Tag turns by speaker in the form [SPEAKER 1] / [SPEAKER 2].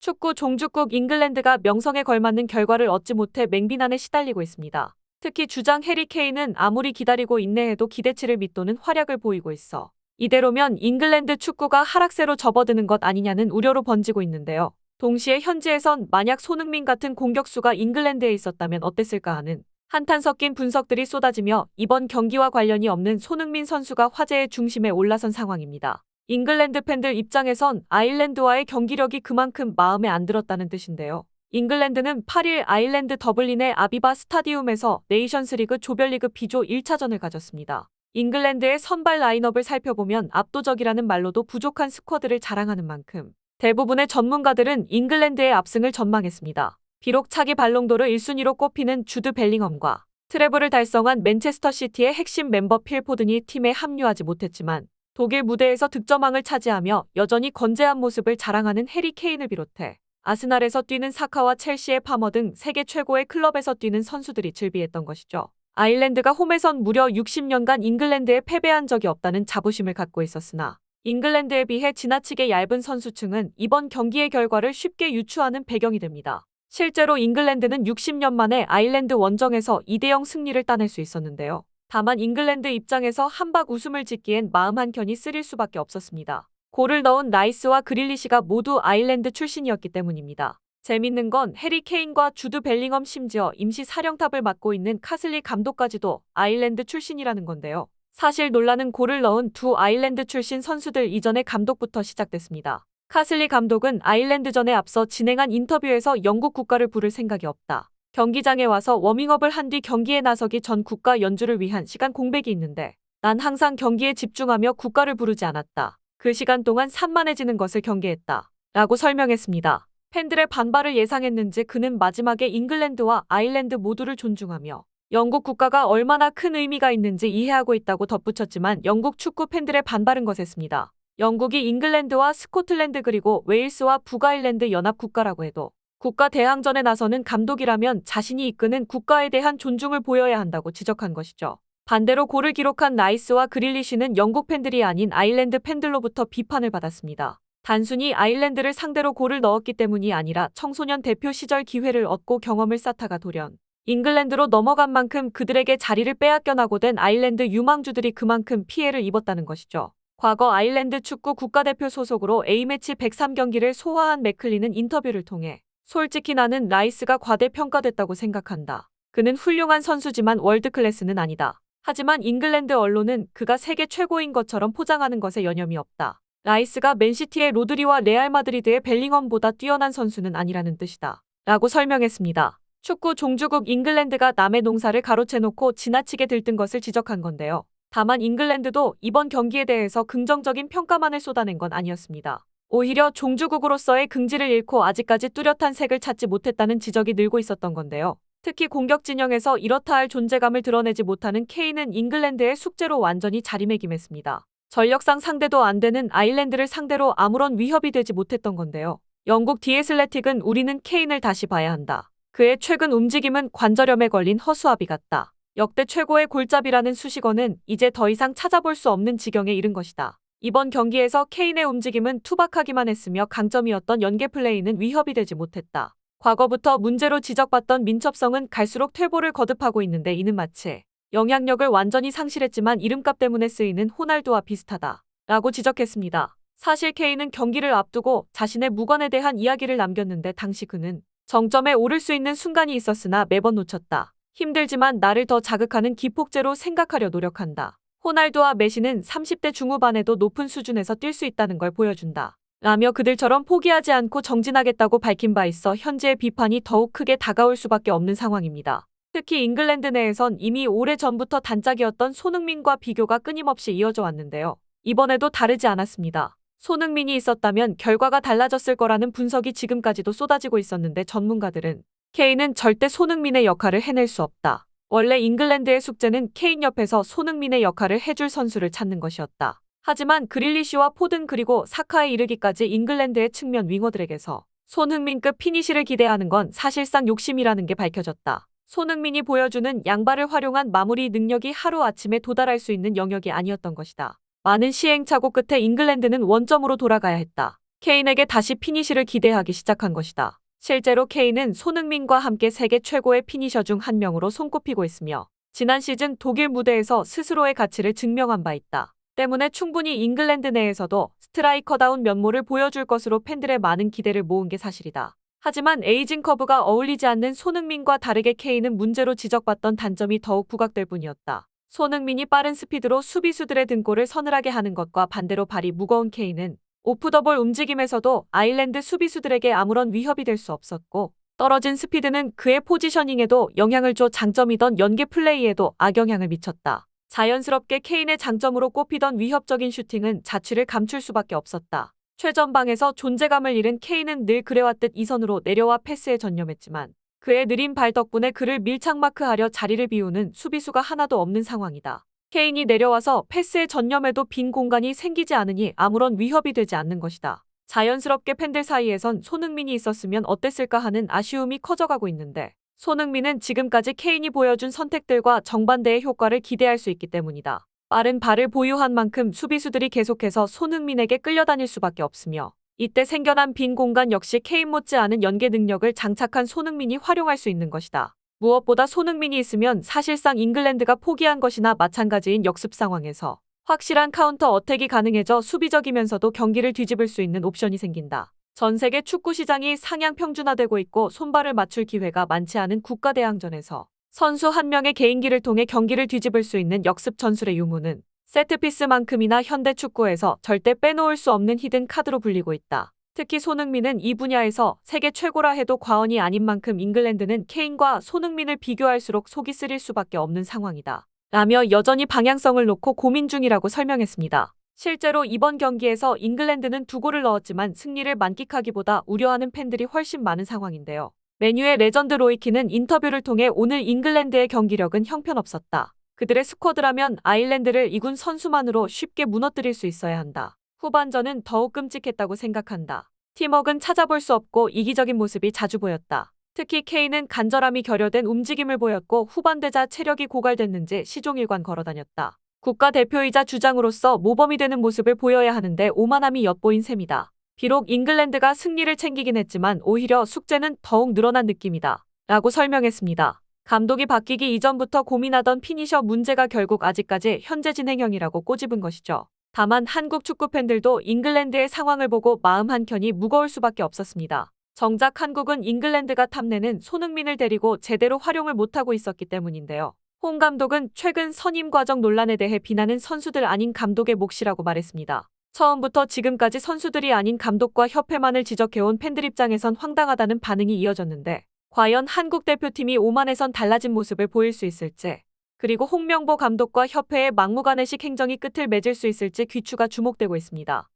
[SPEAKER 1] 축구 종주국 잉글랜드가 명성에 걸맞는 결과를 얻지 못해 맹비난에 시달리고 있습니다. 특히 주장 해리 케인은 아무리 기다리고 인내해도 기대치를 밑도는 활약을 보이고 있어 이대로면 잉글랜드 축구가 하락세로 접어드는 것 아니냐는 우려로 번지고 있는데요. 동시에 현지에선 만약 손흥민 같은 공격수가 잉글랜드에 있었다면 어땠을까 하는 한탄 섞인 분석들이 쏟아지며 이번 경기와 관련이 없는 손흥민 선수가 화제의 중심에 올라선 상황입니다. 잉글랜드 팬들 입장에선 아일랜드와의 경기력이 그만큼 마음에 안 들었다는 뜻인데요. 잉글랜드는 8일 아일랜드 더블린의 아비바 스타디움에서 네이션스리그 조별리그 B조 1차전을 가졌습니다. 잉글랜드의 선발 라인업을 살펴보면 압도적이라는 말로도 부족한 스쿼드를 자랑하는 만큼 대부분의 전문가들은 잉글랜드의 압승을 전망했습니다. 비록 차기 발롱도르 1순위로 꼽히는 주드 벨링엄과 트래블을 달성한 맨체스터 시티의 핵심 멤버 필포든이 팀에 합류하지 못했지만 독일 무대에서 득점왕을 차지하며 여전히 건재한 모습을 자랑하는 해리 케인을 비롯해 아스날에서 뛰는 사카와 첼시의 파머 등 세계 최고의 클럽에서 뛰는 선수들이 즐비했던 것이죠. 아일랜드가 홈에선 무려 60년간 잉글랜드에 패배한 적이 없다는 자부심을 갖고 있었으나 잉글랜드에 비해 지나치게 얇은 선수층은 이번 경기의 결과를 쉽게 유추하는 배경이 됩니다. 실제로 잉글랜드는 60년 만에 아일랜드 원정에서 2대0 승리를 따낼 수 있었는데요. 다만 잉글랜드 입장에서 한박 웃음을 짓기엔 마음 한켠이 쓰릴 수밖에 없었습니다. 골을 넣은 나이스와 그릴리시가 모두 아일랜드 출신이었기 때문입니다. 재밌는 건 해리 케인과 주드 벨링엄 심지어 임시 사령탑을 맡고 있는 카슬리 감독까지도 아일랜드 출신이라는 건데요. 사실 논란은 골을 넣은 두 아일랜드 출신 선수들 이전의 감독부터 시작됐습니다. 카슬리 감독은 아일랜드전에 앞서 진행한 인터뷰에서 영국 국가를 부를 생각이 없다. 경기장에 와서 워밍업을 한 뒤 경기에 나서기 전 국가 연주를 위한 시간 공백이 있는데 난 항상 경기에 집중하며 국가를 부르지 않았다. 그 시간 동안 산만해지는 것을 경계했다. 라고 설명했습니다. 팬들의 반발을 예상했는지 그는 마지막에 잉글랜드와 아일랜드 모두를 존중하며 영국 국가가 얼마나 큰 의미가 있는지 이해하고 있다고 덧붙였지만 영국 축구 팬들의 반발은 거셌습니다. 영국이 잉글랜드와 스코틀랜드 그리고 웨일스와 북아일랜드 연합 국가라고 해도 국가 대항전에 나서는 감독이라면 자신이 이끄는 국가에 대한 존중을 보여야 한다고 지적한 것이죠. 반대로 골을 기록한 나이스와 그릴리시는 영국 팬들이 아닌 아일랜드 팬들로부터 비판을 받았습니다. 단순히 아일랜드를 상대로 골을 넣었기 때문이 아니라 청소년 대표 시절 기회를 얻고 경험을 쌓다가 돌연 잉글랜드로 넘어간 만큼 그들에게 자리를 빼앗겨 나고 된 아일랜드 유망주들이 그만큼 피해를 입었다는 것이죠. 과거 아일랜드 축구 국가대표 소속으로 A매치 103경기를 소화한 맥클리는 인터뷰를 통해 솔직히 나는 라이스가 과대평가됐다고 생각한다. 그는 훌륭한 선수지만 월드클래스는 아니다. 하지만 잉글랜드 언론은 그가 세계 최고인 것처럼 포장하는 것에 여념이 없다. 라이스가 맨시티의 로드리와 레알 마드리드의 벨링엄보다 뛰어난 선수는 아니라는 뜻이다. 라고 설명했습니다. 축구 종주국 잉글랜드가 남의 농사를 가로채놓고 지나치게 들뜬 것을 지적한 건데요. 다만 잉글랜드도 이번 경기에 대해서 긍정적인 평가만을 쏟아낸 건 아니었습니다. 오히려 종주국으로서의 긍지를 잃고 아직까지 뚜렷한 색을 찾지 못했다는 지적이 늘고 있었던 건데요. 특히 공격 진영에서 이렇다 할 존재감을 드러내지 못하는 케인은 잉글랜드의 숙제로 완전히 자리매김했습니다. 전력상 상대도 안 되는 아일랜드를 상대로 아무런 위협이 되지 못했던 건데요. 영국 디에슬레틱은 우리는 케인을 다시 봐야 한다. 그의 최근 움직임은 관절염에 걸린 허수아비 같다. 역대 최고의 골잡이라는 수식어는 이제 더 이상 찾아볼 수 없는 지경에 이른 것이다. 이번 경기에서 케인의 움직임은 투박하기만 했으며 강점이었던 연계 플레이는 위협이 되지 못했다. 과거부터 문제로 지적받던 민첩성은 갈수록 퇴보를 거듭하고 있는데 이는 마치 영향력을 완전히 상실했지만 이름값 때문에 쓰이는 호날두와 비슷하다. 라고 지적했습니다. 사실 케인은 경기를 앞두고 자신의 무관에 대한 이야기를 남겼는데 당시 그는 정점에 오를 수 있는 순간이 있었으나 매번 놓쳤다. 힘들지만 나를 더 자극하는 기폭제로 생각하려 노력한다. 호날두와 메시는 30대 중후반에도 높은 수준에서 뛸 수 있다는 걸 보여준다. 라며 그들처럼 포기하지 않고 정진하겠다고 밝힌 바 있어 현재의 비판이 더욱 크게 다가올 수밖에 없는 상황입니다. 특히 잉글랜드 내에선 이미 오래 전부터 단짝이었던 손흥민과 비교가 끊임없이 이어져 왔는데요. 이번에도 다르지 않았습니다. 손흥민이 있었다면 결과가 달라졌을 거라는 분석이 지금까지도 쏟아지고 있었는데 전문가들은 케인은 절대 손흥민의 역할을 해낼 수 없다. 원래 잉글랜드의 숙제는 케인 옆에서 손흥민의 역할을 해줄 선수를 찾는 것이었다. 하지만 그릴리시와 포든 그리고 사카에 이르기까지 잉글랜드의 측면 윙어들에게서 손흥민급 피니시를 기대하는 건 사실상 욕심이라는 게 밝혀졌다. 손흥민이 보여주는 양발을 활용한 마무리 능력이 하루아침에 도달할 수 있는 영역이 아니었던 것이다. 많은 시행착오 끝에 잉글랜드는 원점으로 돌아가야 했다. 케인에게 다시 피니시를 기대하기 시작한 것이다. 실제로 케인은 손흥민과 함께 세계 최고의 피니셔 중 한 명으로 손꼽히고 있으며 지난 시즌 독일 무대에서 스스로의 가치를 증명한 바 있다. 때문에 충분히 잉글랜드 내에서도 스트라이커다운 면모를 보여줄 것으로 팬들의 많은 기대를 모은 게 사실이다. 하지만 에이징 커브가 어울리지 않는 손흥민과 다르게 케인은 문제로 지적받던 단점이 더욱 부각될 뿐이었다. 손흥민이 빠른 스피드로 수비수들의 등골을 서늘하게 하는 것과 반대로 발이 무거운 케인은 오프 더볼 움직임에서도 아일랜드 수비수들에게 아무런 위협이 될 수 없었고 떨어진 스피드는 그의 포지셔닝에도 영향을 줘 장점이던 연계 플레이에도 악영향을 미쳤다. 자연스럽게 케인의 장점으로 꼽히던 위협적인 슈팅은 자취를 감출 수밖에 없었다. 최전방에서 존재감을 잃은 케인은 늘 그래왔듯 이선으로 내려와 패스에 전념했지만 그의 느린 발 덕분에 그를 밀착 마크하려 자리를 비우는 수비수가 하나도 없는 상황이다. 케인이 내려와서 패스에 전념해도 빈 공간이 생기지 않으니 아무런 위협이 되지 않는 것이다. 자연스럽게 팬들 사이에선 손흥민이 있었으면 어땠을까 하는 아쉬움이 커져가고 있는데 손흥민은 지금까지 케인이 보여준 선택들과 정반대의 효과를 기대할 수 있기 때문이다. 빠른 발을 보유한 만큼 수비수들이 계속해서 손흥민에게 끌려다닐 수밖에 없으며 이때 생겨난 빈 공간 역시 케인 못지않은 연계 능력을 장착한 손흥민이 활용할 수 있는 것이다. 무엇보다 손흥민이 있으면 사실상 잉글랜드가 포기한 것이나 마찬가지인 역습 상황에서 확실한 카운터 어택이 가능해져 수비적이면서도 경기를 뒤집을 수 있는 옵션이 생긴다. 전 세계 축구 시장이 상향 평준화되고 있고 손발을 맞출 기회가 많지 않은 국가 대항전에서 선수 한 명의 개인기를 통해 경기를 뒤집을 수 있는 역습 전술의 유무는 세트피스만큼이나 현대 축구에서 절대 빼놓을 수 없는 히든 카드로 불리고 있다. 특히 손흥민은 이 분야에서 세계 최고라 해도 과언이 아닌 만큼 잉글랜드는 케인과 손흥민을 비교할수록 속이 쓰릴 수밖에 없는 상황이다. 라며 여전히 방향성을 놓고 고민 중이라고 설명했습니다. 실제로 이번 경기에서 잉글랜드는 두 골을 넣었지만 승리를 만끽하기보다 우려하는 팬들이 훨씬 많은 상황인데요. 메뉴의 레전드 로이키는 인터뷰를 통해 오늘 잉글랜드의 경기력은 형편없었다. 그들의 스쿼드라면 아일랜드를 이군 선수만으로 쉽게 무너뜨릴 수 있어야 한다. 후반전은 더욱 끔찍했다고 생각한다. 팀워크는 찾아볼 수 없고 이기적인 모습이 자주 보였다. 특히 케인은 간절함이 결여된 움직임을 보였고 후반되자 체력이 고갈됐는지 시종일관 걸어다녔다. 국가대표이자 주장으로서 모범이 되는 모습을 보여야 하는데 오만함이 엿보인 셈이다. 비록 잉글랜드가 승리를 챙기긴 했지만 오히려 숙제는 더욱 늘어난 느낌이다. 라고 설명했습니다. 감독이 바뀌기 이전부터 고민하던 피니셔 문제가 결국 아직까지 현재 진행형이라고 꼬집은 것이죠. 다만 한국 축구 팬들도 잉글랜드의 상황을 보고 마음 한켠이 무거울 수밖에 없었습니다. 정작 한국은 잉글랜드가 탐내는 손흥민을 데리고 제대로 활용을 못하고 있었기 때문인데요. 홍 감독은 최근 선임 과정 논란에 대해 비난은 선수들 아닌 감독의 몫이라고 말했습니다. 처음부터 지금까지 선수들이 아닌 감독과 협회만을 지적해온 팬들 입장에선 황당하다는 반응이 이어졌는데 과연 한국 대표팀이 오만에선 달라진 모습을 보일 수 있을지 그리고 홍명보 감독과 협회의 막무가내식 행정이 끝을 맺을 수 있을지 귀추가 주목되고 있습니다.